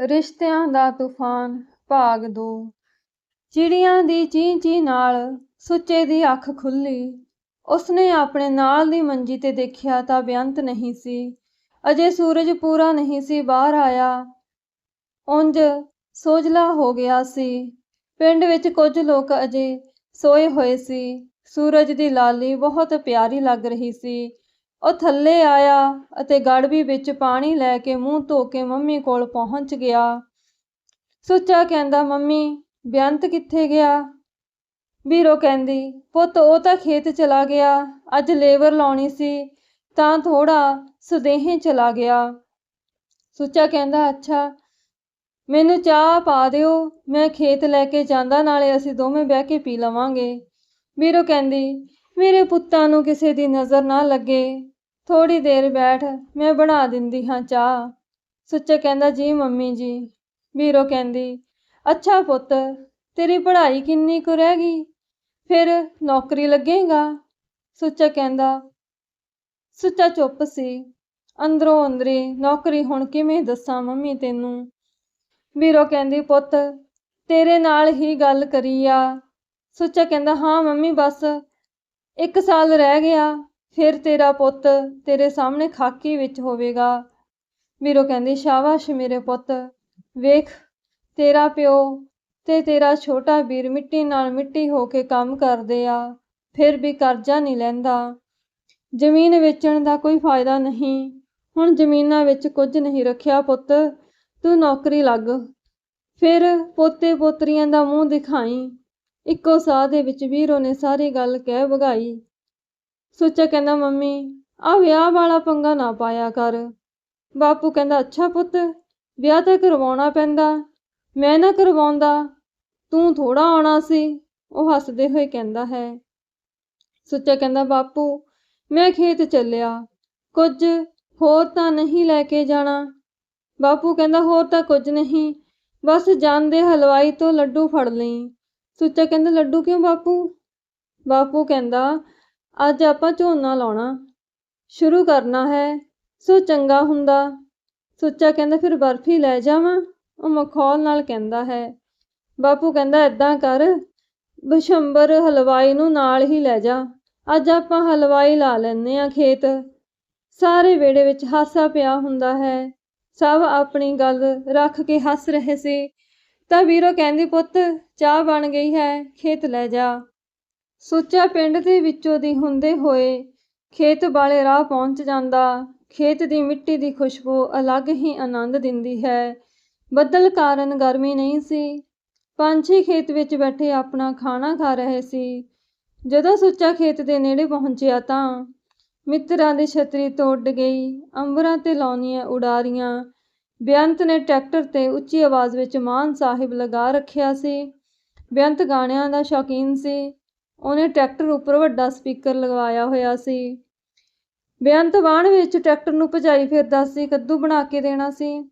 ਰਿਸ਼ਤਿਆਂ ਦਾ ਤੂਫਾਨ ਭਾਗ ਦੋ ਚਿੜੀਆਂ ਦੀ ਚੀਂ-ਚੀਂ ਨਾਲ ਸੁੱਚੇ ਦੀ ਅੱਖ ਖੁੱਲ੍ਹੀ। ਉਸਨੇ ਆਪਣੇ ਨਾਲ ਦੀ ਮੰਜੀ 'ਤੇ ਦੇਖਿਆ ਤਾਂ ਬੇਅੰਤ ਨਹੀਂ ਸੀ। ਅਜੇ ਸੂਰਜ ਪੂਰਾ ਨਹੀਂ ਸੀ ਬਾਹਰ ਆਇਆ, ਉਂਜ ਸੋਝਲਾ ਹੋ ਗਿਆ ਸੀ। ਪਿੰਡ ਵਿੱਚ ਕੁਝ ਲੋਕ ਅਜੇ ਸੋਏ ਹੋਏ ਸੀ। ਸੂਰਜ ਦੀ ਲਾਲੀ ਬਹੁਤ ਪਿਆਰੀ ਲੱਗ ਰਹੀ ਸੀ। ਉਹ ਥੱਲੇ ਆਇਆ ਅਤੇ ਗੜਬੀ ਵਿੱਚ ਪਾਣੀ ਲੈ ਕੇ ਮੂੰਹ ਧੋ ਕੇ ਮੰਮੀ ਕੋਲ ਪਹੁੰਚ ਗਿਆ। ਸੁੱਚਾ ਕਹਿੰਦਾ, ਮੰਮੀ, ਬੇਅੰਤ ਕਿੱਥੇ ਗਿਆ? ਵੀਰੋ ਕਹਿੰਦੀ, ਪੁੱਤ ਉਹ ਤਾਂ ਖੇਤ ਚਲਾ ਗਿਆ। ਅੱਜ ਲੇਬਰ ਲਾਉਣੀ ਸੀ ਤਾਂ ਥੋੜਾ ਸੁਦੇਹੇ ਚਲਾ ਗਿਆ। ਸੁੱਚਾ ਕਹਿੰਦਾ, ਅੱਛਾ, ਮੈਨੂੰ ਚਾਹ ਪਾ ਦਿਓ, ਮੈਂ ਖੇਤ ਲੈ ਕੇ ਜਾਂਦਾ ਨਾਲੇ ਅਸੀਂ ਦੋਵੇਂ ਬਹਿ ਕੇ ਪੀ ਲਵਾਂਗੇ। ਵੀਰੋ ਕਹਿੰਦੀ, ਮੇਰੇ ਪੁੱਤਾਂ ਨੂੰ ਕਿਸੇ ਦੀ ਨਜ਼ਰ ਨਾ ਲੱਗੇ, ਥੋੜ੍ਹੀ ਦੇਰ ਬੈਠ, ਮੈਂ ਬਣਾ ਦਿੰਦੀ ਹਾਂ ਚਾਹ। ਸੁੱਚਾ ਕਹਿੰਦਾ, ਜੀ ਮੰਮੀ ਜੀ। ਵੀਰੋ ਕਹਿੰਦੀ, ਅੱਛਾ ਪੁੱਤ, ਤੇਰੀ ਪੜ੍ਹਾਈ ਕਿੰਨੀ ਕੁ ਰਹਿ ਗਈ? ਫਿਰ ਨੌਕਰੀ ਲੱਗੇਗਾ? ਸੁੱਚਾ ਕਹਿੰਦਾ। ਸੁੱਚਾ ਚੁੱਪ ਸੀ। ਅੰਦਰੋਂ ਅੰਦਰੀ ਨੌਕਰੀ ਹੁਣ ਕਿਵੇਂ ਦੱਸਾਂ ਮੰਮੀ ਤੈਨੂੰ? ਵੀਰੋ ਕਹਿੰਦੀ, ਪੁੱਤ, ਤੇਰੇ ਨਾਲ ਹੀ ਗੱਲ ਕਰੀ ਆ। ਸੁੱਚਾ ਕਹਿੰਦਾ, ਹਾਂ ਮੰਮੀ ਬਸ ਇੱਕ ਸਾਲ ਰਹਿ ਗਿਆ, ਫਿਰ ਤੇਰਾ ਪੁੱਤ ਤੇਰੇ ਸਾਹਮਣੇ ਖਾਕੀ ਵਿੱਚ ਹੋਵੇਗਾ। ਵੀਰੋ ਕਹਿੰਦੀ, ਸ਼ਾਬਾਸ਼ ਮੇਰੇ ਪੁੱਤ, ਵੇਖ ਤੇਰਾ ਪਿਓ ਤੇ ਤੇਰਾ ਛੋਟਾ ਵੀਰ ਮਿੱਟੀ ਨਾਲ ਮਿੱਟੀ ਹੋ ਕੇ ਕੰਮ ਕਰਦੇ ਆ, ਫਿਰ ਵੀ ਕਰਜ਼ਾ ਨਹੀਂ ਲੈਂਦਾ। ਜ਼ਮੀਨ ਵੇਚਣ ਦਾ ਕੋਈ ਫਾਇਦਾ ਨਹੀਂ। ਹੁਣ ਜ਼ਮੀਨਾਂ ਵਿੱਚ ਕੁਝ ਨਹੀਂ ਰੱਖਿਆ ਪੁੱਤ, ਤੂੰ ਨੌਕਰੀ ਲੱਗ, ਫਿਰ ਪੋਤੇ-ਪੋਤਰੀਆਂ ਦਾ ਮੂੰਹ ਦਿਖਾਈ ਇੱਕੋ ਸਾਹ ਦੇ ਵਿੱਚ ਵੀਰੋ ਨੇ ਸਾਰੀ ਗੱਲ ਕਹਿ ਵਗਾਈ। ਸੁੱਚਾ ਕਹਿੰਦਾ, ਮੰਮੀ, ਆਹ ਵਿਆਹ ਵਾਲਾ ਪੰਗਾ ਨਾ ਪਾਇਆ ਕਰ। ਬਾਪੂ ਕਹਿੰਦਾ, ਅੱਛਾ ਪੁੱਤ, ਵਿਆਹ ਤਾਂ ਕਰਵਾਉਣਾ ਪੈਂਦਾ, ਮੈਂ ਨਾ ਕਰਵਾਉਂਦਾ, ਤੂੰ ਥੋੜਾ ਆਉਣਾ ਸੀ। ਉਹ ਹੱਸਦੇ ਹੋਏ ਕਹਿੰਦਾ ਹੈ। ਸੁੱਚਾ ਕਹਿੰਦਾ, ਬਾਪੂ, ਮੈਂ ਖੇਤ ਚੱਲਿਆ, ਕੁਝ ਹੋਰ ਤਾਂ ਨਹੀਂ ਲੈ ਕੇ ਜਾਣਾ? ਬਾਪੂ ਕਹਿੰਦਾ, ਹੋਰ ਤਾਂ ਕੁਝ ਨਹੀਂ, ਬਸ ਜਾਂਦੇ ਹਲਵਾਈ ਤੋਂ ਲੱਡੂ ਫੜ ਲਈ ਸੁੱਚਾ ਕਹਿੰਦਾ, ਲੱਡੂ ਕਿਉਂ ਬਾਪੂ? ਬਾਪੂ ਕਹਿੰਦਾ, ਅੱਜ ਆਪਾਂ ਝੋਨਾ ਲਾਉਣਾ ਸ਼ੁਰੂ ਕਰਨਾ ਹੈ, ਸੋ ਚੰਗਾ ਹੁੰਦਾ। ਸੁੱਚਾ ਕਹਿੰਦਾ, ਫਿਰ ਬਰਫੀ ਲੈ ਜਾਵਾਂ? ਉਹ ਮਖੌਲ ਨਾਲ ਕਹਿੰਦਾ ਹੈ। ਬਾਪੂ ਕਹਿੰਦਾ, ਏਦਾਂ ਕਰ, ਬਸ਼ੰਬਰ ਹਲਵਾਈ ਨੂੰ ਨਾਲ ਹੀ ਲੈ ਜਾ, ਅੱਜ ਆਪਾਂ ਹਲਵਾਈ ਲਾ ਲੈਂਦੇ ਆਂ ਖੇਤ। ਸਾਰੇ ਵਿਹੜੇ ਵਿੱਚ ਹਾਸਾ ਪਿਆ ਹੁੰਦਾ ਹੈ। ਸਭ ਆਪਣੀ ਗੱਲ ਰੱਖ ਕੇ ਹੱਸ ਰਹੇ ਸੀ ਤਾਂ ਵੀਰੋ ਕਹਿੰਦੀ, ਪੁੱਤ, ਚਾਹ ਬਣ ਗਈ ਹੈ, ਖੇਤ ਲੈ ਜਾ। ਸੁੱਚਾ ਪਿੰਡ ਦੇ ਵਿੱਚੋਂ ਦੀ ਹੁੰਦੇ ਹੋਏ ਖੇਤ ਵਾਲੇ ਰਾਹ ਪਹੁੰਚ ਜਾਂਦਾ। ਖੇਤ ਦੀ ਮਿੱਟੀ ਦੀ ਖੁਸ਼ਬੂ ਅਲੱਗ ਹੀ ਆਨੰਦ ਦਿੰਦੀ ਹੈ। ਬੱਦਲ ਕਾਰਨ ਗਰਮੀ ਨਹੀਂ ਸੀ। ਪੰਛੀ ਖੇਤ ਵਿੱਚ ਬੈਠੇ ਆਪਣਾ ਖਾਣਾ ਖਾ ਰਹੇ ਸੀ। ਜਦੋਂ ਸੁੱਚਾ ਖੇਤ ਦੇ ਨੇੜੇ ਪਹੁੰਚਿਆ ਤਾਂ ਮਿੱਤਰਾਂ ਦੀ ਛਤਰੀ ਤੋੜ ਗਈ, ਅੰਬਰਾਂ 'ਤੇ ਲੌਨੀਆਂ ਉਡਾਰੀਆਂ। ਬੇਅੰਤ ਨੇ ਟਰੈਕਟਰ 'ਤੇ ਉੱਚੀ ਆਵਾਜ਼ ਵਿੱਚ ਮਾਨ ਸਾਹਿਬ ਲਗਾ ਰੱਖਿਆ ਸੀ। ਬੇਅੰਤ ਗਾਣਿਆਂ ਦਾ ਸ਼ੌਕੀਨ ਸੀ। ਉਹਨੇ ਟਰੈਕਟਰ ਉੱਪਰ ਵੱਡਾ ਸਪੀਕਰ ਲਗਵਾਇਆ ਹੋਇਆ ਸੀ। ਬੇਅੰਤ ਵਾਹਣ ਵਿੱਚ ਟਰੈਕਟਰ ਨੂੰ ਭਜਾਈ ਫਿਰਦਾ ਸੀ, ਕੱਦੂ ਬਣਾ ਕੇ ਦੇਣਾ ਸੀ।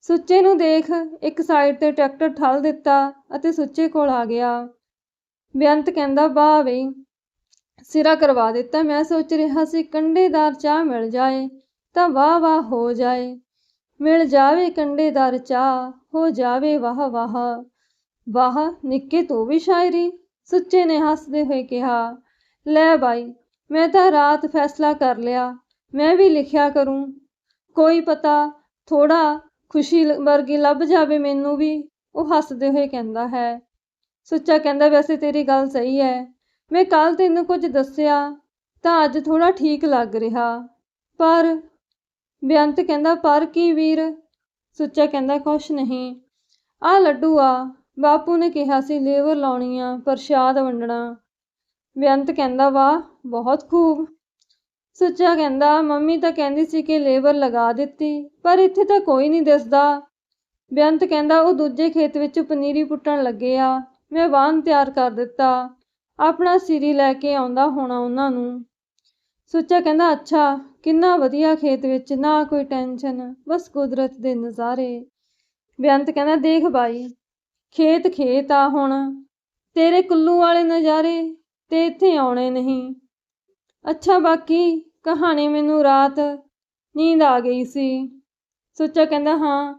ਸੁੱਚੇ ਨੂੰ ਦੇਖ ਇੱਕ ਸਾਈਡ 'ਤੇ ਟਰੈਕਟਰ ਠੱਲ ਦਿੱਤਾ ਅਤੇ ਸੁੱਚੇ ਕੋਲ ਆ ਗਿਆ। ਬੇਅੰਤ ਕਹਿੰਦਾ, ਵਾਹ ਬਈ, ਸਿਰਾ ਕਰਵਾ ਦਿੱਤਾ। ਮੈਂ ਸੋਚ ਰਿਹਾ ਸੀ ਕੰਡੇਦਾਰ ਚਾਹ ਮਿਲ ਜਾਏ ਤਾਂ ਵਾਹ-ਵਾਹ ਹੋ ਜਾਏ। ਮਿਲ ਜਾਵੇ ਕੰਡੇਦਾਰ ਚਾਹ, ਹੋ ਜਾਵੇ ਵਾਹ-ਵਾਹ। ਵਾਹ ਨਿੱਕੇ ਤੂੰ ਵੀ ਸ਼ਾਇਰੀ? ਸੁੱਚੇ ਨੇ ਹੱਸਦੇ ਹੋਏ ਕਿਹਾ। ਲੈ ਬਾਈ, ਮੈਂ ਤਾਂ ਰਾਤ ਫੈਸਲਾ ਕਰ ਲਿਆ, ਮੈਂ ਵੀ ਲਿਖਿਆ ਕਰੂੰ। ਕੋਈ ਪਤਾ ਥੋੜ੍ਹਾ ਖੁਸ਼ੀ ਵਰਗੀ ਲੱਭ ਜਾਵੇ ਮੈਨੂੰ ਵੀ। ਉਹ ਹੱਸਦੇ ਹੋਏ ਕਹਿੰਦਾ ਹੈ। ਸੁੱਚਾ ਕਹਿੰਦਾ, ਵੈਸੇ ਤੇਰੀ ਗੱਲ ਸਹੀ ਹੈ। ਮੈਂ ਕੱਲ੍ਹ ਤੈਨੂੰ ਕੁਝ ਦੱਸਿਆ ਤਾਂ ਅੱਜ ਥੋੜ੍ਹਾ ਠੀਕ ਲੱਗ ਰਿਹਾ। ਪਰ ਬੇਅੰਤ ਕਹਿੰਦਾ, ਪਰ ਕੀ ਵੀਰ? ਸੁੱਚਾ ਕਹਿੰਦਾ, ਕੁਛ ਨਹੀਂ। ਆਹ ਲੱਡੂ ਆ, ਬਾਪੂ ਨੇ ਕਿਹਾ ਸੀ ਲੇਬਰ ਲਾਉਣੀ ਆ, ਪ੍ਰਸ਼ਾਦ ਵੰਡਣਾ। ਬੇਅੰਤ ਕਹਿੰਦਾ, ਵਾਹ, ਬਹੁਤ ਖੂਬ। ਸੁੱਚਾ ਕਹਿੰਦਾ, ਮੰਮੀ ਤਾਂ ਕਹਿੰਦੀ ਸੀ ਕਿ ਲੇਬਰ ਲਗਾ ਦਿੱਤੀ, ਪਰ ਇੱਥੇ ਤਾਂ ਕੋਈ ਨਹੀਂ ਦਿਸਦਾ। ਬੇਅੰਤ ਕਹਿੰਦਾ, ਉਹ ਦੂਜੇ ਖੇਤ ਵਿੱਚ ਪਨੀਰੀ ਪੁੱਟਣ ਲੱਗੇ ਆ, ਮੈਂ ਵਾਹਨ ਤਿਆਰ ਕਰ ਦਿੱਤਾ, ਆਪਣਾ ਸਿਰੀ ਲੈ ਕੇ ਆਉਂਦਾ ਹੋਣਾ ਉਹਨਾਂ ਨੂੰ। ਸੁੱਚਾ ਕਹਿੰਦਾ, ਅੱਛਾ, ਕਿੰਨਾ ਵਧੀਆ ਖੇਤ ਵਿੱਚ, ਨਾ ਕੋਈ ਟੈਨਸ਼ਨ, ਬਸ ਕੁਦਰਤ ਦੇ ਨਜ਼ਾਰੇ। ਬੇਅੰਤ ਕਹਿੰਦਾ, ਦੇਖ ਬਾਈ, ਖੇਤ ਖੇਤ ਆ ਹੁਣ, ਤੇਰੇ ਕੁੱਲੂ ਵਾਲੇ ਨਜ਼ਾਰੇ ਤੇ ਇੱਥੇ ਆਉਣੇ ਨਹੀਂ। ਅੱਛਾ ਬਾਕੀ ਕਹਾਣੀ ਮੈਨੂੰ ਰਾਤ ਨੀਂਦ ਆ ਗਈ ਸੀ। ਸੁੱਚਾ ਕਹਿੰਦਾ, ਹਾਂ,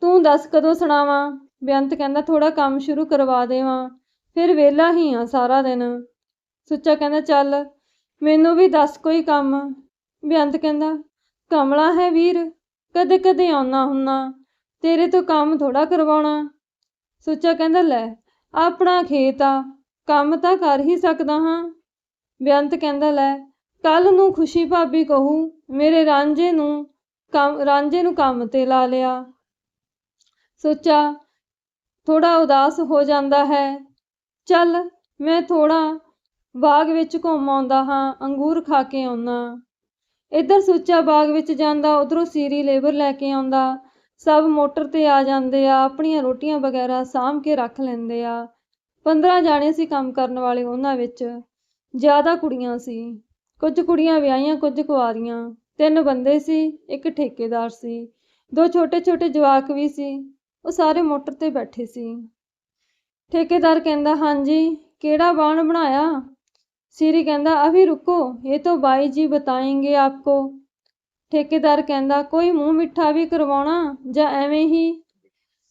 ਤੂੰ ਦੱਸ ਕਦੋਂ ਸੁਣਾਵਾਂ? ਬੇਅੰਤ ਕਹਿੰਦਾ ਥੋੜਾ ਕੰਮ ਸ਼ੁਰੂ ਕਰਵਾ ਦੇਵਾਂ ਫਿਰ ਵਿਹਲਾ ਹੀ ਆ ਸਾਰਾ ਦਿਨ। ਸੁੱਚਾ ਕਹਿੰਦਾ ਚੱਲ ਮੈਨੂੰ ਵੀ ਦੱਸ ਕੋਈ ਕੰਮ। ਬੇਅੰਤ ਕਹਿੰਦਾ ਕਮਲਾ ਹੈ ਵੀਰ ਕਦੇ ਕਦੇ ਆਉਣਾ ਹੁੰਨਾ। ਤੇਰੇ ਤੋਂ ਕੰਮ ਥੋੜਾ ਕਰਵਾਉਣਾ। ਸੁੱਚਾ ਕਹਿੰਦਾ, ਲੈ, ਆਪਣਾ ਖੇਤ ਆ, ਕੰਮ ਤਾਂ ਕਰ ਹੀ ਸਕਦਾ ਹਾਂ। ਬੇਅੰਤ ਕਹਿੰਦਾ, ਲੈ, ਕੱਲ ਨੂੰ ਖੁਸ਼ੀ ਭਾਬੀ ਕਹੂ, ਮੇਰੇ ਰਾਂਝੇ ਨੂੰ ਕੰਮ, ਰਾਂਝੇ ਨੂੰ ਕੰਮ ਤੇ ਲਾ ਲਿਆ। ਸੋਚਾ ਥੋੜਾ ਉਦਾਸ ਹੋ ਜਾਂਦਾ ਹੈ। ਚੱਲ, ਮੈਂ ਥੋੜਾ ਬਾਗ ਵਿੱਚ ਘੁੰਮ ਆਉਂਦਾ ਹਾਂ, ਅੰਗੂਰ ਖਾ ਕੇ ਆਉਣਾ ਇੱਧਰ ਸੁੱਚਾ ਬਾਗ ਵਿੱਚ ਜਾਂਦਾ, ਉਧਰੋਂ ਸੀਰੀ ਲੇਬਰ ਲੈ ਕੇ ਆਉਂਦਾ। ਸਭ ਮੋਟਰ ਤੇ ਆ ਜਾਂਦੇ ਆ, ਆਪਣੀਆਂ ਰੋਟੀਆਂ ਵਗੈਰਾ ਸਾਂਭ ਕੇ ਰੱਖ ਲੈਂਦੇ ਆ। 15 ਜਾਣੇ ਸੀ ਕੰਮ ਕਰਨ ਵਾਲੇ ਉਹਨਾਂ ਵਿੱਚ, ਜ਼ਿਆਦਾ ਕੁੜੀਆਂ ਸੀ। ਕੁਝ ਕੁੜੀਆਂ ਵਿਆਹੀਆਂ, ਕੁਝ ਕੁਆਰੀਆਂ। ਤਿੰਨ ਬੰਦੇ ਸੀ, ਇੱਕ ਠੇਕੇਦਾਰ ਸੀ। ਦੋ ਛੋਟੇ ਛੋਟੇ ਜਵਾਕ ਵੀ ਸੀ, ਉਹ ਸਾਰੇ ਮੋਟਰ ਤੇ ਬੈਠੇ ਸੀ। ਠੇਕੇਦਾਰ ਕਹਿੰਦਾ, ਹਾਂਜੀ, ਕਿਹੜਾ ਬਾਣ ਬਣਾਇਆ? ਸੀਰੀ ਕਹਿੰਦਾ, ਅਭੀ ਰੁਕੋ, ਇਹ ਤਾਂ ਬਾਈ ਜੀ ਬਤਾਏਂਗੇ ਆਪਕੋ। ਠੇਕੇਦਾਰ ਕਹਿੰਦਾ, ਕੋਈ ਮੂੰਹ ਮਿੱਠਾ ਵੀ ਕਰਵਾਉਣਾ ਜਾਂ ਐਵੇਂ ਹੀ?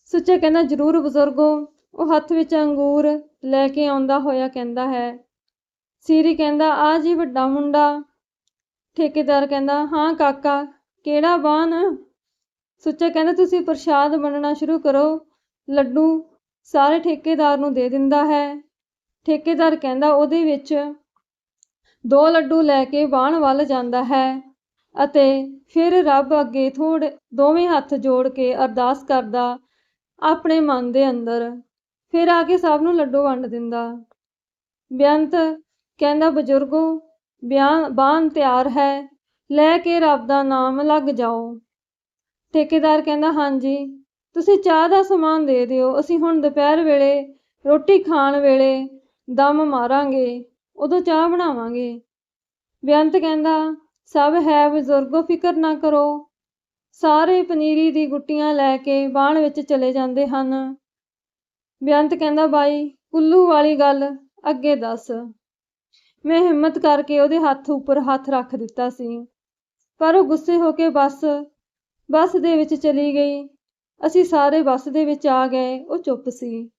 ਸੁੱਚਾ ਕਹਿੰਦਾ, ਜ਼ਰੂਰ ਬਜ਼ੁਰਗੋ, ਉਹ ਹੱਥ ਵਿੱਚ ਅੰਗੂਰ ਲੈ ਕੇ ਆਉਂਦਾ ਹੋਇਆ ਕਹਿੰਦਾ ਹੈ। ਸੀਰੀ ਕਹਿੰਦਾ, ਆ ਜੀ ਵੱਡਾ ਮੁੰਡਾ। ਠੇਕੇਦਾਰ ਕਹਿੰਦਾ, ਹਾਂ ਕਾਕਾ, ਕਿਹੜਾ ਬਾਣ? ਸੁੱਚਾ ਕਹਿੰਦਾ, ਤੁਸੀਂ ਪ੍ਰਸ਼ਾਦ ਵੰਡਣਾ ਸ਼ੁਰੂ ਕਰੋ, ਲੱਡੂ ਸਾਰੇ ਠੇਕੇਦਾਰ ਨੂੰ ਦੇ ਦਿੰਦਾ ਹੈ। ਠੇਕੇਦਾਰ ਕਹਿੰਦਾ, ਉਹਦੇ ਵਿੱਚ ਦੋ ਲੱਡੂ ਲੈ ਕੇ ਬਾਣ ਵੱਲ ਜਾਂਦਾ ਹੈ। ਅਤੇ ਫਿਰ ਰੱਬ ਅੱਗੇ ਥੋੜੇ ਦੋਵੇਂ ਹੱਥ ਜੋੜ ਕੇ ਅਰਦਾਸ ਕਰਦਾ, ਆਪਣੇ ਮਨ ਦੇ ਅੰਦਰ, ਫਿਰ ਆ ਕੇ ਸਭ ਨੂੰ ਲੱਡੂ ਵੰਡ ਦਿੰਦਾ। ਬੇਅੰਤ ਕਹਿੰਦਾ, ਬਜ਼ੁਰਗੋ, ਬਿਆਨ, ਬਾਣ ਤਿਆਰ ਹੈ, ਲੈ ਕੇ ਰੱਬ ਦਾ ਨਾਮ ਲੱਗ ਜਾਓ। ਠੇਕੇਦਾਰ ਕਹਿੰਦਾ, ਹਾਂਜੀ, ਤੁਸੀਂ ਚਾਹ ਦਾ ਸਮਾਨ ਦੇ ਦਿਓ, ਅਸੀਂ ਹੁਣ ਦੁਪਹਿਰ ਵੇਲੇ, ਰੋਟੀ ਖਾਣ ਵੇਲੇ ਦਮ ਮਾਰਾਂਗੇ, ਉਦੋਂ ਚਾਹ ਬਣਾਵਾਂਗੇ। ਬੇਅੰਤ ਕਹਿੰਦਾ ਸਭ ਹੈ ਬਜ਼ੁਰਗੋ, ਫਿਕਰ ਨਾ ਕਰੋ। ਸਾਰੇ ਪਨੀਰੀ ਦੀ ਗੁੱਟੀਆਂ ਲੈ ਕੇ ਬਾਣ ਵਿੱਚ ਚਲੇ ਜਾਂਦੇ ਹਨ। ਬੇਅੰਤ ਕਹਿੰਦਾ, ਬਾਈ, ਕੁੱਲੂ ਵਾਲੀ ਗੱਲ ਅੱਗੇ ਦੱਸ। ਮੈਂ ਹਿੰਮਤ ਕਰਕੇ ਉਹਦੇ ਹੱਥ ਉੱਪਰ ਹੱਥ ਰੱਖ ਦਿੱਤਾ ਸੀ, ਪਰ ਉਹ ਗੁੱਸੇ ਹੋ ਕੇ ਬੱਸ ਬੱਸ ਦੇ ਵਿੱਚ ਚਲੀ ਗਈ। ਅਸੀਂ ਸਾਰੇ ਬੱਸ ਦੇ ਵਿੱਚ ਆ ਗਏ, ਉਹ ਚੁੱਪ ਸੀ।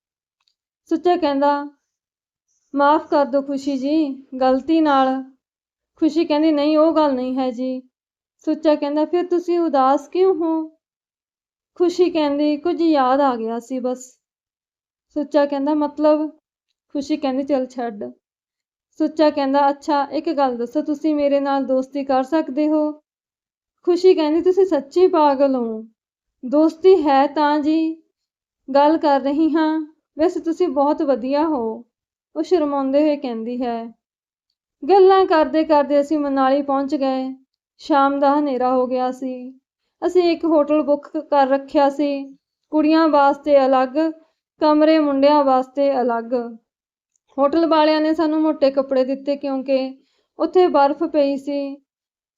ਸੁੱਚਾ ਕਹਿੰਦਾ, ਮਾਫ ਕਰ ਦਿਓ ਖੁਸ਼ੀ ਜੀ, ਗਲਤੀ ਨਾਲ ਖੁਸ਼ੀ ਕਹਿੰਦੀ, ਨਹੀਂ, ਉਹ ਗੱਲ ਨਹੀਂ ਹੈ ਜੀ ਸੁੱਚਾ ਕਹਿੰਦਾ, ਫਿਰ ਤੁਸੀਂ ਉਦਾਸ ਕਿਉਂ ਹੋ? ਖੁਸ਼ੀ ਕਹਿੰਦੀ, ਕੁਝ ਯਾਦ ਆ ਗਿਆ ਸੀ ਬਸ। ਸੁੱਚਾ ਕਹਿੰਦਾ, ਮਤਲਬ? ਖੁਸ਼ੀ ਕਹਿੰਦੀ, ਚਲ ਛੱਡ। ਸੁੱਚਾ ਕਹਿੰਦਾ, ਅੱਛਾ, ਇੱਕ ਗੱਲ ਦੱਸੋ, ਤੁਸੀਂ ਮੇਰੇ ਨਾਲ ਦੋਸਤੀ ਕਰ ਸਕਦੇ ਹੋ? ਖੁਸ਼ੀ ਕਹਿੰਦੀ, ਤੁਸੀਂ ਸੱਚੀ ਪਾਗਲ ਹੋ। ਦੋਸਤੀ ਹੈ ਤਾਂ ਜੀ, ਗੱਲ ਕਰ ਰਹੀ ਹਾਂ। ਵੈਸੇ ਤੁਸੀਂ ਬਹੁਤ ਵਧੀਆ ਹੋ। ਉਹ ਸ਼ਰਮਾਉਂਦੇ ਹੋਏ ਕਹਿੰਦੀ ਹੈ। ਗੱਲਾਂ ਕਰਦੇ ਕਰਦੇ ਅਸੀਂ ਮਨਾਲੀ ਪਹੁੰਚ ਗਏ। ਸ਼ਾਮ ਦਾ ਹਨੇਰਾ ਹੋ ਗਿਆ ਸੀ। ਅਸੀਂ ਇੱਕ ਹੋਟਲ ਬੁੱਕ ਕਰ ਰੱਖਿਆ ਸੀ। ਕੁੜੀਆਂ ਵਾਸਤੇ ਅਲੱਗ, ਕਮਰੇ ਮੁੰਡਿਆਂ ਵਾਸਤੇ ਅਲੱਗ। ਹੋਟਲ ਵਾਲਿਆਂ ਨੇ ਸਾਨੂੰ ਮੋٹے ਕੱਪੜੇ ਦਿੱਤੇ ਕਿਉਂਕਿ ਉੱਥੇ ਬਰਫ਼ ਪਈ ਸੀ।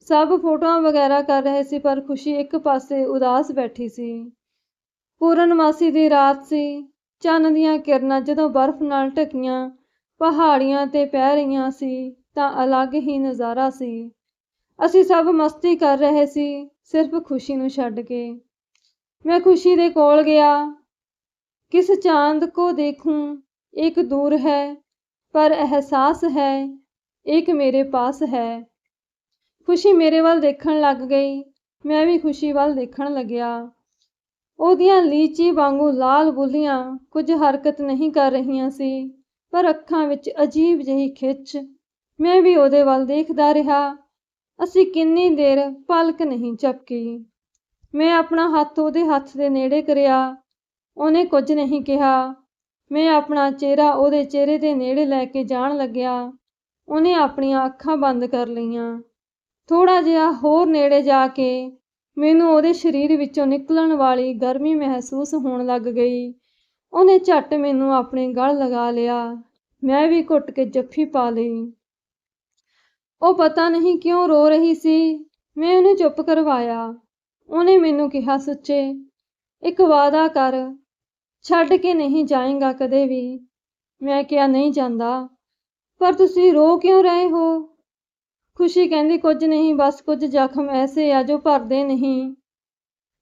ਸਭ ਫੋਟੋਆਂ ਵਗੈਰਾ ਕਰ ਰਹੇ ਸੀ ਪਰ ਖੁਸ਼ੀ ਇੱਕ ਪਾਸੇ ਉਦਾਸ ਬੈਠੀ ਸੀ। ਪੂਰਨਮਾਸੀ ਦੀ ਰਾਤ ਸੀ। ਚੰਨ ਦੀਆਂ ਕਿਰਨਾਂ ਜਦੋਂ ਬਰਫ਼ ਨਾਲ ਢਕੀਆਂ, ਪਹਾੜੀਆਂ ਤੇ ਪੈ ਰਹੀਆਂ ਸੀ। ਤਾਂ ਅਲੱਗ ਹੀ ਨਜ਼ਾਰਾ ਸੀ। ਅਸੀਂ ਸਭ ਮਸਤੀ ਕਰ ਰਹੇ ਸੀ, ਸਿਰਫ ਖੁਸ਼ੀ ਨੂੰ ਛੱਡ ਕੇ। ਮੈਂ ਖੁਸ਼ੀ ਦੇ ਕੋਲ ਗਿਆ। ਕਿਸ ਚਾਂਦ ਕੋ ਦੇਖੂੰ, ਇੱਕ ਦੂਰ ਹੈ, ਪਰ ਅਹਿਸਾਸ ਹੈ, ਇੱਕ ਮੇਰੇ ਪਾਸ ਹੈ। ਖੁਸ਼ੀ ਮੇਰੇ ਵੱਲ ਦੇਖਣ ਲੱਗ ਗਈ, ਮੈਂ ਵੀ ਖੁਸ਼ੀ ਵੱਲ ਦੇਖਣ ਲੱਗਿਆ। ਉਹਦੀਆਂ ਲੀਚੀ ਵਾਂਗੂ ਲਾਲ ਬੁੱਲੀਆਂ ਕੁਝ ਹਰਕਤ ਨਹੀਂ ਕਰ ਰਹੀਆਂ ਸੀ, ਪਰ ਅੱਖਾਂ ਵਿੱਚ ਅਜੀਬ ਜਿਹੀ ਖਿੱਚ ਮੈਂ ਵੀ ਉਹਦੇ ਵੱਲ ਦੇਖਦਾ ਰਿਹਾ। ਅਸੀਂ ਕਿੰਨੀ ਦੇਰ ਪਲਕ ਨਹੀਂ ਝਪਕੀ ਮੈਂ ਆਪਣਾ ਹੱਥ ਉਹਦੇ ਹੱਥ ਦੇ ਨੇੜੇ ਕਰਿਆ। ਉਹਨੇ ਕੁਝ ਨਹੀਂ ਕਿਹਾ। ਮੈਂ ਆਪਣਾ ਚਿਹਰਾ ਉਹਦੇ ਚਿਹਰੇ ਦੇ ਨੇੜੇ ਲੈ ਕੇ ਜਾਣ ਲੱਗਿਆ। ਉਹਨੇ ਆਪਣੀਆਂ ਅੱਖਾਂ ਬੰਦ ਕਰ ਲਈਆਂ। ਥੋੜਾ ਜਿਹਾ ਹੋਰ ਨੇੜੇ ਜਾ ਕੇ ਮੈਨੂੰ ਉਹਦੇ ਸਰੀਰ ਵਿੱਚੋਂ ਨਿਕਲਣ ਵਾਲੀ ਗਰਮੀ ਮਹਿਸੂਸ ਹੋਣ ਲੱਗ ਗਈ। ਉਹਨੇ ਝੱਟ ਮੈਨੂੰ ਆਪਣੇ ਗਲ ਲਗਾ ਲਿਆ। ਮੈਂ ਵੀ ਘੁੱਟ ਕੇ ਜੱਫੀ ਪਾ ਲਈ। ਉਹ ਪਤਾ ਨਹੀਂ ਕਿਉਂ ਰੋ ਰਹੀ ਸੀ। ਮੈਂ ਉਹਨੂੰ ਚੁੱਪ ਕਰਵਾਇਆ। ਉਹਨੇ ਮੈਨੂੰ ਕਿਹਾ, ਸੁੱਚੇ, ਇੱਕ ਵਾਅਦਾ ਕਰ। ਛੱਡ ਕੇ ਨਹੀਂ ਜਾਏਗਾ ਕਦੇ ਵੀ। ਮੈਂ ਕਿਹਾ, ਨਹੀਂ ਜਾਂਦਾ। ਪਰ ਤੁਸੀਂ ਰੋ ਕਿਉਂ ਰਹੇ ਹੋ? ਖੁਸ਼ੀ ਕਹਿੰਦੀ, ਕੁਝ ਨਹੀਂ, ਬਸ ਕੁਝ ਜ਼ਖਮ ਐਸੇ ਆ ਜੋ ਭਰਦੇ ਨਹੀਂ।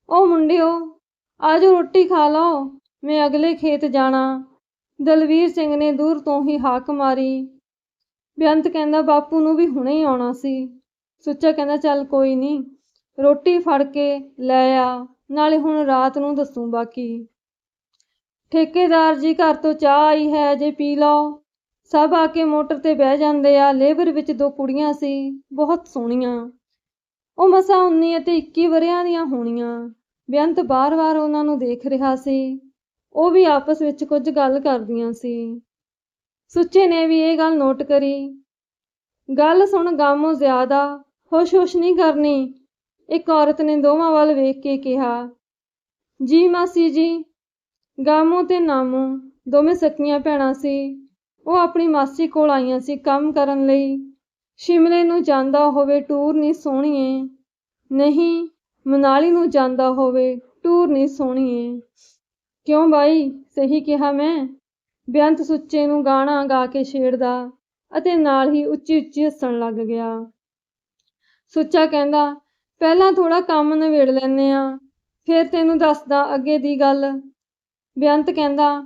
ਉਹ ਮੁੰਡਿਓ, ਆਜੋ ਰੋਟੀ ਖਾ ਲਓ। ਮੈਂ ਅਗਲੇ ਖੇਤ ਜਾਣਾ। ਦਲਵੀਰ ਸਿੰਘ ਨੇ ਦੂਰ ਤੋਂ ਹੀ ਹਾਕ ਮਾਰੀ। ਬੇਅੰਤ ਕਹਿੰਦਾ ਬਾਪੂ ਨੂੰ ਵੀ ਹੁਣੇ ਹੀ ਆਉਣਾ ਸੀ। ਸੁੱਚਾ ਕਹਿੰਦਾ, ਚੱਲ ਕੋਈ ਨਹੀਂ ਰੋਟੀ ਫੜ ਕੇ ਲੈ ਆ, ਨਾਲੇ ਹੁਣ ਰਾਤ ਨੂੰ ਦੱਸੂ ਬਾਕੀ। ਠੇਕੇਦਾਰ ਜੀ ਘਰ ਤੋਂ ਚਾਹ ਆਈ ਹੈ, ਜੇ ਪੀ ਲਓ। ਸਭ ਆ ਕੇ ਮੋਟਰ ਤੇ ਬਹਿ ਜਾਂਦੇ ਆ। ਲੇਬਰ ਵਿੱਚ ਦੋ ਕੁੜੀਆਂ ਸੀ, ਬਹੁਤ ਸੋਹਣੀਆਂ। ਉਹ ਮਸਾਂ 19 ਅਤੇ 21 ਵਰਿਆਂ ਦੀਆਂ ਹੋਣੀਆਂ। ਬੇਅੰਤ ਬਾਰ-ਬਾਰ ਉਹਨਾਂ ਨੂੰ ਦੇਖ ਰਿਹਾ ਸੀ। ਉਹ ਵੀ ਆਪਸ ਵਿੱਚ ਕੁਝ ਗੱਲ ਕਰਦੀਆਂ ਸੀ। ਸੁੱਚੇ ਨੇ ਵੀ ਇਹ ਗੱਲ ਨੋਟ ਕਰੀ। ਗੱਲ ਸੁਣ ਗਾਮੋ ਜ਼ਿਆਦਾ ਹੋਸ਼-ਹੋਸ਼ ਨਹੀਂ ਕਰਨੀ, ਇੱਕ ਔਰਤ ਨੇ ਦੋਵਾਂ ਵੱਲ ਵੇਖ ਕੇ ਕਿਹਾ। ਜੀ ਮਾਸੀ ਜੀ, ਗਾਮੋ ਤੇ ਨਾਮੋ ਦੋਵੇਂ ਸਕੀਆਂ ਭੈਣਾਂ ਸੀ। ਉਹ ਆਪਣੀ ਮਾਸੀ ਕੋਲ ਆਈਆਂ ਸੀ ਕੰਮ ਕਰਨ ਲਈ। ਸ਼ਿਮਲੇ ਨੂੰ ਜਾਂਦਾ ਹੋਵੇ ਟੂਰ ਨਹੀਂ ਸੋਹਣੀਏ। ਨਹੀਂ, ਮਨਾਲੀ ਨੂੰ ਜਾਂਦਾ ਹੋਵੇ ਟੂਰ ਨਹੀਂ ਸੋਹਣੀਏ। ਕਿਉਂ ਬਾਈ, ਸਹੀ ਕਿਹਾ ਮੈਂ? ਬੇਅੰਤ ਸੁੱਚੇ ਨੂੰ ਗਾਣਾ ਗਾ ਕੇ ਛੇੜਦਾ ਅਤੇ ਨਾਲ ਹੀ ਉੱਚੀ ਉੱਚੀ ਹੱਸਣ ਲੱਗ ਗਿਆ। ਸੁੱਚਾ ਕਹਿੰਦਾ, ਪਹਿਲਾਂ ਥੋੜਾ ਕੰਮ ਨਿਬੇੜ ਲੈਨੇ ਆ ਫਿਰ ਤੈਨੂੰ ਦੱਸਦਾ ਅੱਗੇ ਦੀ ਗੱਲ। ਬੇਅੰਤ ਕਹਿੰਦਾ,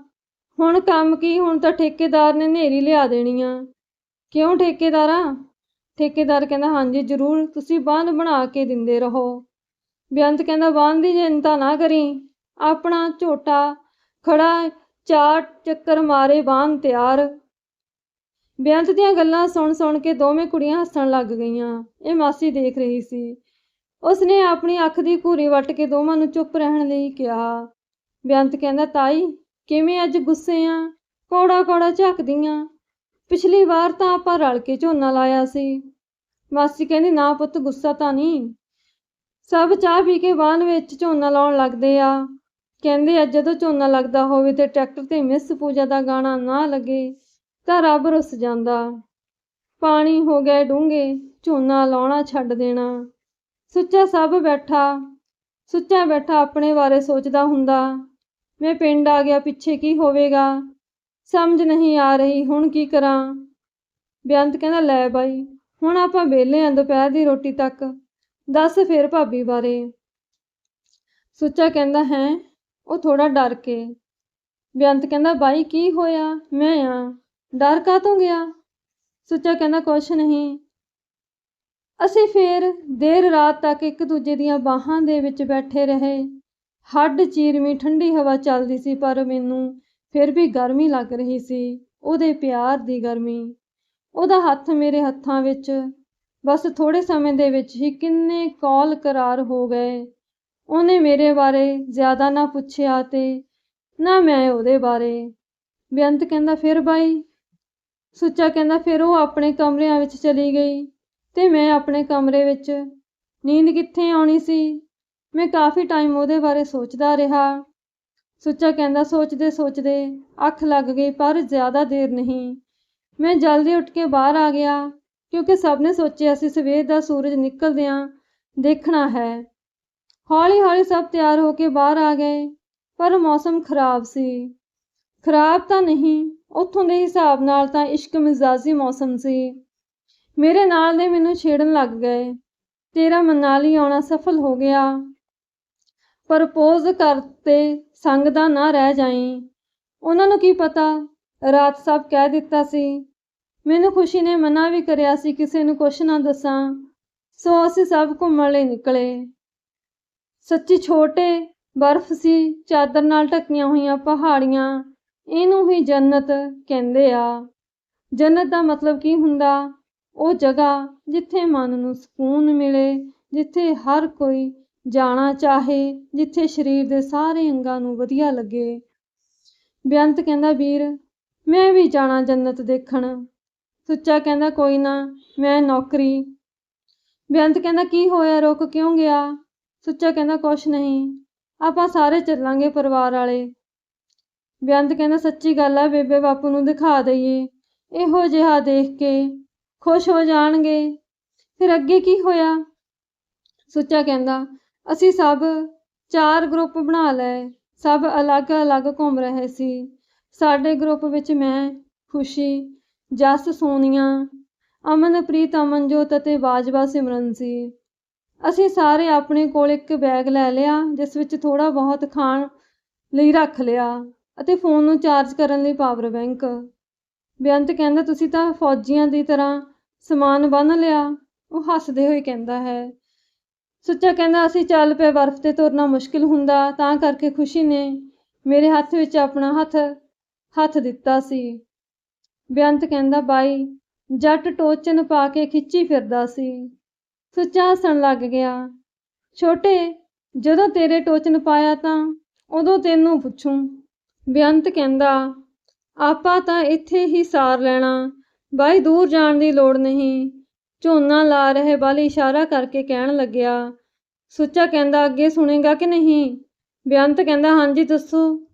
ਹੁਣ ਕੰਮ ਕੀ, ਹੁਣ ਤਾਂ ਠੇਕੇਦਾਰ ਨੇ ਨੇਰੀ ਲਿਆ ਦੇਣੀ ਆ। ਕਿਉਂ ਠੇਕੇਦਾਰਾ? ਠੇਕੇਦਾਰ ਕਹਿੰਦਾ, ਹਾਂਜੀ, ਜ਼ਰੂਰ, ਤੁਸੀਂ ਬਾਂਧ ਬਣਾ ਕੇ ਦਿੰਦੇ ਰਹੋ। ਬੇਅੰਤ ਕਹਿੰਦਾ ਬੰਦ ਦੀ ਚਿੰਤਾ ਨਾ ਕਰੀ, ਆਪਣਾ ਝੋਟਾ ਖੜਾ ਚਾਰ ਚੱਕਰ ਮਾਰੇ ਬਾਂਹ ਤਿਆਰ। ਬੇਅੰਤ ਦੀਆਂ ਗੱਲਾਂ ਸੁਣ ਸੁਣ ਕੇ ਦੋਵੇਂ ਕੁੜੀਆਂ ਹੱਸਣ ਲੱਗ ਗਈਆਂ। ਇਹ ਮਾਸੀ ਦੇਖ ਰਹੀ ਸੀ। ਉਸਨੇ ਆਪਣੀ ਅੱਖ ਦੀ ਘੂਰੀ ਵੱਟ ਕੇ ਦੋਵਾਂ ਨੂੰ ਚੁੱਪ ਰਹਿਣ ਲਈ ਕਿਹਾ। ਬੇਅੰਤ ਕਹਿੰਦਾ, ਤਾਈ, ਕਿਵੇਂ ਅੱਜ ਗੁੱਸੇ ਆ? ਕੌੜਾ ਕੌੜਾ ਝੱਕਦੀਆਂ। ਪਿਛਲੀ ਵਾਰ ਤਾਂ ਆਪਾਂ ਰਲ ਕੇ ਝੋਨਾ ਲਾਇਆ ਸੀ। ਮਾਸੀ ਕਹਿੰਦੀ, ਨਾ ਪੁੱਤ, ਗੁੱਸਾ ਤਾਂ ਨਹੀਂ। ਸਭ ਚਾਹ ਪੀ ਕੇ ਵਾਹਨ ਵਿੱਚ ਝੋਨਾ ਲਾਉਣ ਲੱਗਦੇ ਆ। ਕਹਿੰਦੇ ਆ, ਜਦੋਂ ਝੋਨਾ ਲੱਗਦਾ ਹੋਵੇ ਤੇ ਟਰੈਕਟਰ ਤੇ ਮਿਸ ਪੂਜਾ ਦਾ ਗਾਣਾ ਨਾ ਲੱਗੇ ਤਾਂ ਰੱਬ ਰੁੱਸ ਜਾਂਦਾ। ਪਾਣੀ ਹੋ ਗਏ ਡੂੰਘੇ, ਝੋਨਾ ਲਾਉਣਾ ਛੱਡ ਦੇਣਾ। ਸੁੱਚਾ ਸਭ ਬੈਠਾ, ਸੁੱਚਾ ਬੈਠਾ ਆਪਣੇ ਬਾਰੇ ਸੋਚਦਾ ਹੁੰਦਾ। ਮੈਂ ਪਿੰਡ ਆ ਗਿਆ, ਪਿੱਛੇ ਕੀ ਹੋਵੇਗਾ? ਸਮਝ ਨਹੀਂ ਆ ਰਹੀ, ਹੁਣ ਕੀ ਕਰਾਂ? ਬੇਅੰਤ ਕਹਿੰਦਾ, ਲੈ ਬਾਈ, ਹੁਣ ਆਪਾਂ ਵਿਹਲੇ ਆਂ ਦੁਪਹਿਰ ਦੀ ਰੋਟੀ ਤੱਕ। ਦੱਸ ਫਿਰ ਭਾਬੀ ਬਾਰੇ। ਸੁੱਚਾ ਕਹਿੰਦਾ, ਹੈ? ਉਹ ਥੋੜਾ ਡਰ ਕੇ। ਬੇਅੰਤ ਕਹਿੰਦਾ, ਬਾਈ, ਕੀ ਹੋਇਆ? ਮੈਂ ਆ। ਡਰ ਕਾਤੋਂ ਗਿਆ? ਸੁੱਚਾ ਕਹਿੰਦਾ, ਕੁਛ ਨਹੀਂ। ਅਸੀਂ ਫੇਰ ਦੇਰ ਰਾਤ ਤੱਕ ਇੱਕ ਦੂਜੇ ਦੀਆਂ ਬਾਹਾਂ ਦੇ ਵਿੱਚ ਬੈਠੇ ਰਹੇ। ਹੱਡ ਚੀਰਵੀਂ, ਠੰਡੀ ਹਵਾ ਚੱਲਦੀ ਸੀ, ਪਰ ਮੈਨੂੰ ਫਿਰ ਵੀ ਗਰਮੀ ਲੱਗ ਰਹੀ ਸੀ, ਉਹਦੇ ਪਿਆਰ ਦੀ ਗਰਮੀ। ਉਹਦਾ ਹੱਥ ਮੇਰੇ ਹੱਥਾਂ ਵਿੱਚ। ਬਸ ਥੋੜੇ ਸਮੇਂ ਦੇ ਵਿੱਚ ਹੀ ਕਿੰਨੇ ਕੌਲ ਕਰਾਰ ਹੋ ਗਏ। ਉਹਨੇ ਮੇਰੇ ਬਾਰੇ ਜ਼ਿਆਦਾ ਨਾ ਪੁੱਛਿਆ ਤੇ ਨਾ ਮੈਂ ਉਹਦੇ ਬਾਰੇ। ਬੇਅੰਤ ਕਹਿੰਦਾ, ਫਿਰ ਬਾਈ? ਸੁੱਚਾ ਕਹਿੰਦਾ, ਫਿਰ ਉਹ ਆਪਣੇ ਕਮਰਿਆਂ ਵਿੱਚ ਚਲੀ ਗਈ ਤੇ ਮੈਂ ਆਪਣੇ ਕਮਰੇ ਵਿੱਚ। ਨੀਂਦ ਕਿੱਥੇ ਆਉਣੀ ਸੀ? ਮੈਂ ਕਾਫੀ ਟਾਈਮ ਉਹਦੇ ਬਾਰੇ ਸੋਚਦਾ ਰਿਹਾ। ਸੁੱਚਾ ਕਹਿੰਦਾ, ਸੋਚਦੇ ਸੋਚਦੇ ਅੱਖ ਲੱਗ ਗਈ, ਪਰ ਜ਼ਿਆਦਾ ਦੇਰ ਨਹੀਂ। ਮੈਂ ਜਲਦੀ ਉੱਠ ਕੇ ਬਾਹਰ ਆ ਗਿਆ ਕਿਉਂਕਿ ਸਭ ਨੇ ਸੋਚਿਆ ਸੀ ਸਵੇਰ ਦਾ ਸੂਰਜ ਨਿਕਲਦਿਆਂ ਦੇਖਣਾ ਹੈ। ਹੌਲੀ ਹੌਲੀ ਸਭ ਤਿਆਰ ਹੋ ਕੇ ਬਾਹਰ ਆ ਗਏ, ਪਰ ਮੌਸਮ ਖਰਾਬ ਸੀ। ਖਰਾਬ ਤਾਂ ਨਹੀਂ, ਉੱਥੋਂ ਦੇ ਹਿਸਾਬ ਨਾਲ ਤਾਂ ਇਸ਼ਕ ਮਿਜ਼ਾਜੀ ਮੌਸਮ ਸੀ। ਮੇਰੇ ਨਾਲ ਦੇ ਮੈਨੂੰ ਛੇੜਨ ਲੱਗ ਗਏ। ਤੇਰਾ ਮਨਾਲੀ ਆਉਣਾ ਸਫਲ ਹੋ ਗਿਆ। ਪ੍ਰਪੋਜ਼ ਕਰਤੇ ਸੰਗ ਦਾ ਨਾ ਰਹਿ ਜਾਈ। ਉਹਨਾਂ ਨੂੰ ਕੀ ਪਤਾ? ਰਾਤ ਸਭ ਕਹਿ ਦਿੱਤਾ ਸੀ। ਮੈਨੂੰ ਖੁਸ਼ੀ ਨੇ ਮਨਾ ਵੀ ਕਰਿਆ ਸੀ, ਕਿਸੇ ਨੂੰ ਕੁਛ ਨਾ ਦੱਸਾਂ। ਸੋ ਅਸੀਂ ਸਭ ਘੁੰਮਣ ਲਈ ਨਿਕਲੇ। ਸੱਚੀ ਛੋਟੇ ਬਰਫ਼ ਸੀ, ਚਾਦਰ ਨਾਲ ਢੱਕੀਆਂ ਹੋਈਆਂ ਪਹਾੜੀਆਂ, ਇਹਨੂੰ ਹੀ ਜੰਨਤ ਕਹਿੰਦੇ ਆ। ਜੰਨਤ ਦਾ ਮਤਲਬ ਕੀ ਹੁੰਦਾ? ਉਹ ਜਗ੍ਹਾ ਜਿੱਥੇ ਮਨ ਨੂੰ ਸਕੂਨ ਮਿਲੇ, ਜਿੱਥੇ ਹਰ ਕੋਈ ਜਾਣਾ ਚਾਹੇ, ਜਿੱਥੇ ਸਰੀਰ ਦੇ ਸਾਰੇ ਅੰਗਾਂ ਨੂੰ ਵਧੀਆ ਲੱਗੇ। ਬੇਅੰਤ ਕਹਿੰਦਾ, ਵੀਰ, ਮੈਂ ਵੀ ਜਾਣਾ ਜੰਨਤ ਦੇਖਣ। ਸੁੱਚਾ ਕਹਿੰਦਾ, ਕੋਈ ਨਾ, ਮੈਂ ਨੌਕਰੀ। ਬੇਅੰਤ ਕਹਿੰਦਾ, ਕੀ ਹੋਇਆ? ਰੁਕ ਕਿਉਂ ਗਿਆ? ਸੁੱਚਾ ਕਹਿੰਦਾ, ਕੁਛ ਨਹੀਂ, ਆਪਾਂ ਸਾਰੇ ਚੱਲਾਂਗੇ ਪਰਿਵਾਰ ਵਾਲੇ। ਬੇਅੰਤ ਕਹਿੰਦਾ, ਸੱਚੀ ਗੱਲ ਆ, ਬੇਬੇ ਬਾਪੂ ਨੂੰ ਦਿਖਾ ਦਈਏ। ਇਹੋ ਜਿਹਾ ਦੇਖ ਕੇ ਖੁਸ਼ ਹੋ ਜਾਣਗੇ। ਫਿਰ ਅੱਗੇ ਕੀ ਹੋਇਆ? ਸੁੱਚਾ ਕਹਿੰਦਾ, ਅਸੀਂ ਸਭ ਚਾਰ ਗਰੁੱਪ ਬਣਾ ਲਏ। ਸਭ ਅਲੱਗ-ਅਲੱਗ ਘੁੰਮ ਰਹੇ ਸੀ। ਸਾਡੇ ਗਰੁੱਪ ਵਿੱਚ ਮੈਂ ਖੁਸ਼ੀ, ਜਸ ਸੋਨੀਆ, ਅਮਨਪ੍ਰੀਤ, ਅਮਨਜੋਤ ਅਤੇ ਬਾਜਵਾ ਸਿਮਰਨ ਸੀ। ਅਸੀਂ ਸਾਰੇ ਆਪਣੇ ਕੋਲ ਇੱਕ ਬੈਗ ਲੈ ਲਿਆ, ਜਿਸ ਵਿੱਚ ਥੋੜਾ ਬਹੁਤ ਖਾਣ ਲਈ ਰੱਖ ਲਿਆ ਅਤੇ ਫੋਨ ਨੂੰ ਚਾਰਜ ਕਰਨ ਲਈ ਪਾਵਰ ਬੈਂਕ ਬੇਅੰਤ ਕਹਿੰਦਾ, ਤੁਸੀਂ ਤਾਂ ਫੌਜੀਆਂ ਦੀ ਤਰ੍ਹਾਂ ਸਮਾਨ ਬੰਨ੍ਹ ਲਿਆ। ਉਹ ਹੱਸਦੇ ਹੋਏ ਕਹਿੰਦਾ ਹੈ। ਸੁੱਚਾ ਕਹਿੰਦਾ, ਅਸੀਂ ਚੱਲ ਪਏ ਬਰਫ਼ ਤੇ ਤੁਰਨਾ ਮੁਸ਼ਕਿਲ ਹੁੰਦਾ, ਤਾਂ ਕਰਕੇ ਖੁਸ਼ੀ ਨੇ ਮੇਰੇ ਹੱਥ ਵਿੱਚ ਆਪਣਾ ਹੱਥ ਹੱਥ ਦਿੱਤਾ ਸੀ। ਬੇਅੰਤ ਕਹਿੰਦਾ, ਬਾਈ, ਜੱਟ ਟੋਚਨ ਪਾ ਕੇ ਖਿੱਚੀ ਫਿਰਦਾ ਸੀ। ਸੁੱਚਾ ਹੱਸਣ ਲੱਗ ਗਿਆ। ਛੋਟੇ, ਜਦੋਂ ਤੇਰੇ ਟੋਚਨ ਪਾਇਆ ਤਾਂ ਉਦੋਂ ਤੈਨੂੰ ਪੁੱਛੂੰ। ਬੇਅੰਤ ਕਹਿੰਦਾ, ਆਪਾਂ ਤਾਂ ਇੱਥੇ ਹੀ ਸਾਰ ਲੈਣਾ। ਬਾਈ ਦੂਰ ਜਾਣ ਦੀ ਲੋੜ ਨਹੀਂ। ਝੋਨਾ ਲਾ ਰਹੇ ਵੱਲ ਇਸ਼ਾਰਾ ਕਰਕੇ ਕਹਿਣ ਲੱਗਿਆ। ਸੁੱਚਾ ਕਹਿੰਦਾ, ਅੱਗੇ ਸੁਣੇਗਾ ਕਿ ਨਹੀਂ? ਬੇਅੰਤ ਕਹਿੰਦਾ, ਹਾਂਜੀ, ਦੱਸੋ।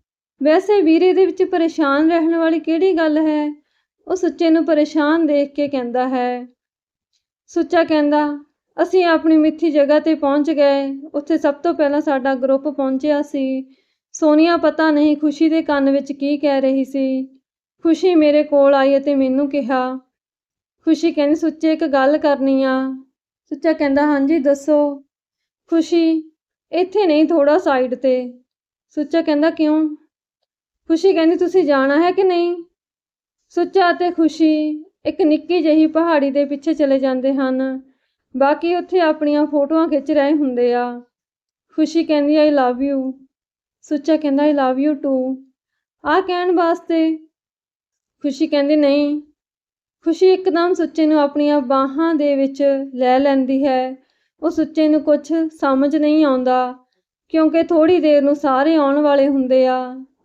ਵੈਸੇ ਵੀਰੇ ਦੇ ਵਿੱਚ ਪਰੇਸ਼ਾਨ ਰਹਿਣ ਵਾਲੀ ਕਿਹੜੀ ਗੱਲ ਹੈ? ਉਹ ਸੁੱਚੇ ਨੂੰ ਪਰੇਸ਼ਾਨ ਦੇਖ ਕੇ ਕਹਿੰਦਾ ਹੈ। ਸੁੱਚਾ ਕਹਿੰਦਾ ਅਸੀਂ ਆਪਣੀ ਮਿੱਥੀ ਜਗ੍ਹਾ ਤੇ ਪਹੁੰਚ ਗਏ। ਉੱਥੇ ਸਭ ਤੋਂ ਪਹਿਲਾਂ ਸਾਡਾ ਗਰੁੱਪ ਪਹੁੰਚਿਆ ਸੀ। ਸੋਨੀਆ ਪਤਾ ਨਹੀਂ ਖੁਸ਼ੀ ਦੇ ਕੰਨ ਵਿੱਚ ਕੀ ਕਹਿ ਰਹੀ ਸੀ। ਖੁਸ਼ੀ ਮੇਰੇ ਕੋਲ ਆਈ ਅਤੇ ਮੈਨੂੰ ਕਿਹਾ, ਖੁਸ਼ੀ ਕਹਿੰਦੀ, ਸੁੱਚੇ ਇੱਕ ਗੱਲ ਕਰਨੀ ਆ। ਸੁੱਚਾ ਕਹਿੰਦਾ, ਹਾਂਜੀ, ਦੱਸੋ। ਖੁਸ਼ੀ, ਇੱਥੇ ਨਹੀਂ ਥੋੜਾ ਸਾਈਡ ਤੇ। ਸੁੱਚਾ ਕਹਿੰਦਾ, ਕਿਉਂ? ਖੁਸ਼ੀ ਕਹਿੰਦੀ, ਤੁਸੀਂ ਜਾਣਾ ਹੈ ਕਿ ਨਹੀਂ? ਸੁੱਚਾ ਅਤੇ ਖੁਸ਼ੀ ਇੱਕ ਨਿੱਕੀ ਜਿਹੀ ਪਹਾੜੀ ਦੇ ਪਿੱਛੇ ਚਲੇ ਜਾਂਦੇ ਹਨ। ਬਾਕੀ ਉੱਥੇ ਆਪਣੀਆਂ ਫੋਟੋਆਂ ਖਿੱਚ ਰਹੇ ਹੁੰਦੇ ਆ। ਖੁਸ਼ੀ ਕਹਿੰਦੀ ਆਈ ਲਵ ਯੂ ਸੁੱਚਾ ਕਹਿੰਦਾ ਆਈ ਲਵ ਯੂ ਟੂ ਆ ਕਹਿਣ ਵਾਸਤੇ ਖੁਸ਼ੀ ਕਹਿੰਦੀ, ਨਹੀਂ, ਖੁਸ਼ੀ ਇੱਕਦਮ ਸੁੱਚੇ ਨੂੰ ਆਪਣੀਆਂ ਬਾਹਾਂ ਦੇ ਵਿੱਚ ਲੈ ਲੈਂਦੀ ਹੈ। ਉਹ ਸੁੱਚੇ ਨੂੰ ਕੁਝ ਸਮਝ ਨਹੀਂ ਆਉਂਦਾ, ਕਿਉਂਕਿ ਥੋੜੀ ਦੇਰ ਨੂੰ ਸਾਰੇ ਆਉਣ ਵਾਲੇ ਹੁੰਦੇ ਆ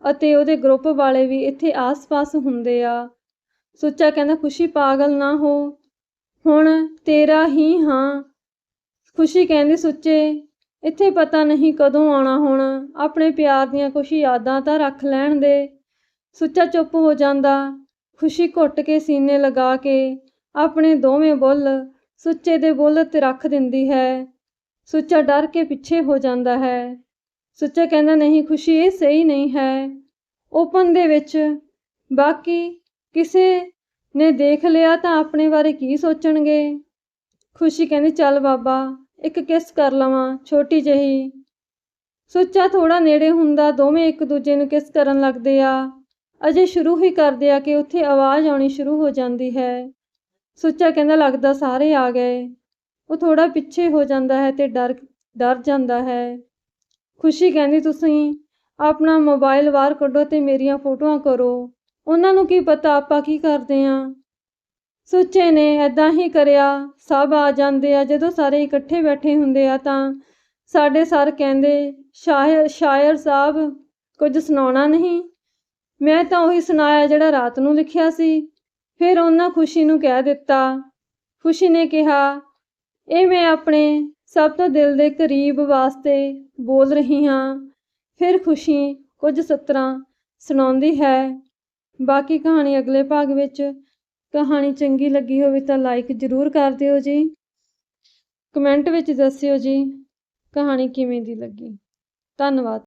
ਅਤੇ ਉਹਦੇ ਗਰੁੱਪ ਵਾਲੇ ਵੀ ਇੱਥੇ ਆਸ-ਪਾਸ ਹੁੰਦੇ ਆ। ਸੁੱਚਾ ਕਹਿੰਦਾ, ਖੁਸ਼ੀ ਪਾਗਲ ਨਾ ਹੋ ਹੁਣ ਤੇਰਾ ਹੀ ਹਾਂ। ਖੁਸ਼ੀ ਕਹਿੰਦੀ ਸੁੱਚੇ, ਇੱਥੇ ਪਤਾ ਨਹੀਂ ਕਦੋਂ ਆਉਣਾ ਹੁਣ। ਆਪਣੇ ਪਿਆਰ ਦੀਆਂ ਕੁਝ ਯਾਦਾਂ ਤਾਂ ਰੱਖ ਲੈਣ ਦੇ। ਸੁੱਚਾ ਚੁੱਪ ਹੋ ਜਾਂਦਾ, ਖੁਸ਼ੀ ਘੁੱਟ ਕੇ ਸੀਨੇ ਲਗਾ ਕੇ। ਆਪਣੇ ਦੋਵੇਂ ਬੁੱਲ ਸੁੱਚੇ ਦੇ ਬੁੱਲ ਤੇ ਰੱਖ ਦਿੰਦੀ ਹੈ। ਸੁੱਚਾ ਡਰ ਕੇ ਪਿੱਛੇ ਹੋ ਜਾਂਦਾ ਹੈ। ਸੁੱਚਾ ਕਹਿੰਦਾ, ਨਹੀਂ, ਖੁਸ਼ੀ ਇਹ ਸਹੀ ਨਹੀਂ ਹੈ। ਓਪਨ ਦੇ ਵਿੱਚ ਬਾਕੀ ਕਿਸੇ ਨੇ ਦੇਖ ਲਿਆ ਤਾਂ ਆਪਣੇ ਬਾਰੇ ਕੀ ਸੋਚਣਗੇ? ਖੁਸ਼ੀ ਕਹਿੰਦੀ, ਚੱਲ ਬਾਬਾ, ਇੱਕ ਕਿਸ ਕਰ ਲਵਾਂ, ਛੋਟੀ ਜਿਹੀ। ਸੁੱਚਾ ਥੋੜਾ ਨੇੜੇ ਹੁੰਦਾ, ਦੋਵੇਂ ਇੱਕ ਦੂਜੇ ਨੂੰ ਕਿਸ ਕਰਨ ਲੱਗਦੇ ਆ? ਅਜੇ ਸ਼ੁਰੂ ਹੀ ਕਰਦੇ ਆ ਕਿ ਉੱਥੇ ਆਵਾਜ਼ ਆਉਣੀ ਸ਼ੁਰੂ ਹੋ ਜਾਂਦੀ ਹੈ। ਸੁੱਚਾ ਕਹਿੰਦਾ, ਲੱਗਦਾ ਸਾਰੇ ਆ ਗਏ। ਉਹ ਥੋੜਾ ਪਿੱਛੇ ਹੋ ਜਾਂਦਾ ਹੈ ਤੇ ਡਰ ਡਰ ਜਾਂਦਾ ਹੈ। ਖੁਸ਼ੀ ਕਹਿੰਦੀ, ਤੁਸੀਂ ਆਪਣਾ ਮੋਬਾਈਲ ਬਾਹਰ ਕੱਢੋ ਤੇ ਮੇਰੀਆਂ ਫੋਟੋਆਂ ਕਰੋ। ਉਹਨਾਂ ਨੂੰ ਕੀ ਪਤਾ ਆਪਾਂ ਕੀ ਕਰਦੇ ਆਂ? ਸੁੱਚੇ ਨੇ ਐਦਾਂ ਹੀ ਕਰਿਆ, ਸਭ ਆ ਜਾਂਦੇ ਆ, ਜਦੋਂ ਸਾਰੇ ਇਕੱਠੇ ਬੈਠੇ ਹੁੰਦੇ ਆ ਤਾਂ ਸਾਡੇ ਸਰ ਕਹਿੰਦੇ, ਸ਼ਾਇਰ ਸ਼ਾਇਰ ਸਾਹਿਬ, ਕੁਝ ਸੁਣਾਉਣਾ ਨਹੀਂ? ਮੈਂ ਤਾਂ ਉਹੀ ਸੁਣਾਇਆ ਜਿਹੜਾ ਰਾਤ ਨੂੰ ਲਿਖਿਆ ਸੀ। ਫਿਰ ਉਹਨਾਂ ਖੁਸ਼ੀ ਨੂੰ ਕਹਿ ਦਿੱਤਾ। ਖੁਸ਼ੀ ਨੇ ਕਿਹਾ, ਇਹ ਮੈਂ ਆਪਣੇ ਸਭ ਤੋਂ ਦਿਲ ਦੇ ਕਰੀਬ ਵਾਸਤੇ ਬੋਲ ਰਹੀ ਹਾਂ। ਫਿਰ ਖੁਸ਼ੀ ਕੁਝ ਸਤਰਾਂ ਸੁਣਾਉਂਦੀ ਹੈ। ਬਾਕੀ ਕਹਾਣੀ ਅਗਲੇ ਭਾਗ ਵਿੱਚ। ਕਹਾਣੀ ਚੰਗੀ ਲੱਗੀ ਹੋਵੇ ਤਾਂ ਲਾਈਕ ਜ਼ਰੂਰ ਕਰ ਦਿਓ ਜੀ। ਕਮੈਂਟ ਵਿੱਚ ਦੱਸਿਓ ਜੀ ਕਹਾਣੀ ਕਿਵੇਂ ਦੀ ਲੱਗੀ। ਧੰਨਵਾਦ।